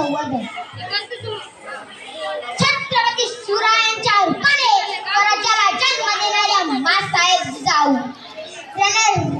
संवाद छत्रपती शिवरायांच्या रूपाने स्वराज्याला जन्म देणाऱ्या मासाहेब जाऊ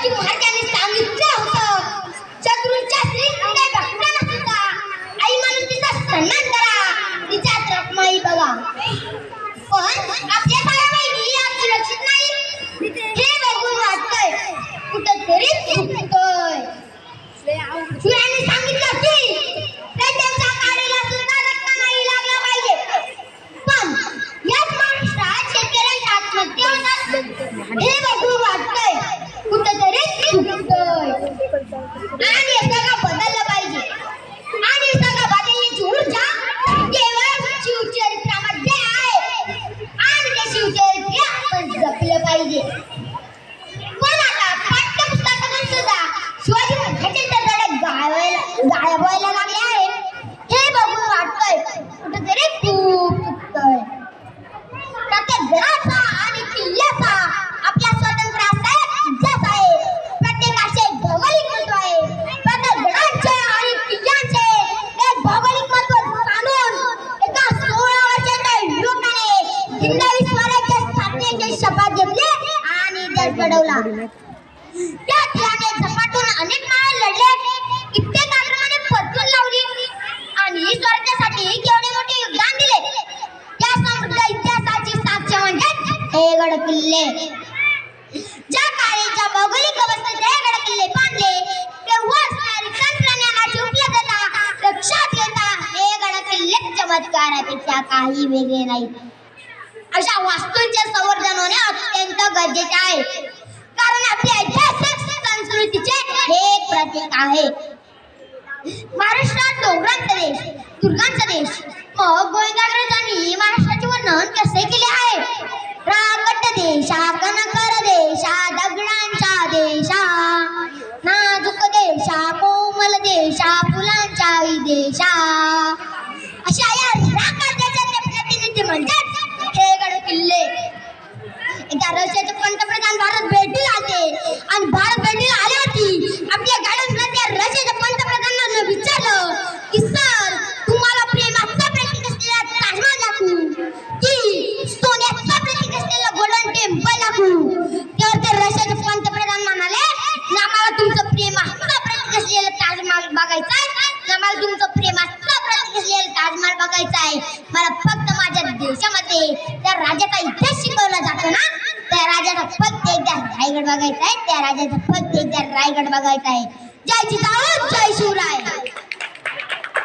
这个还 हिंदवी स्वराज्य स्थापनेची शपथ घेतली आणि देश घडवला. त्या त्याने झपाटून अनेक महान लढले. कित्येक आक्रमणे फटकून लावली आणि स्वराज्यासाठी केवढे मोठे योगदान दिले. त्या समृद्ध इतिहासाची साक्ष म्हणजे हे गडकिल्ले ज्या काळेच्या भौगोलिक अवस्थेत हे गडकिल्ले बांधले तेव्हा असणारी तंत्रज्ञानाची उपलब्धता लक्षात घेता हे गडकिल्ले चमत्कारापेक्षा काही वेगळे नाही अशा वास्तूंचे संवर्धन होणे अत्यंत गरजेचे आहे. कारण आपली ऐतिहासिक संस्कृतीचे हे एक प्रतीक आहे. महाराष्ट्रात डोंगर देशामध्ये राजाचा इतिहास शिकवला जातो ना? त्या राजाचा फक्त एकदा रायगड बघायचा आहे त्या राजाचा फक्त एकदा रायगड बघायचा आहे. जय जिजाऊ जय शिवराय.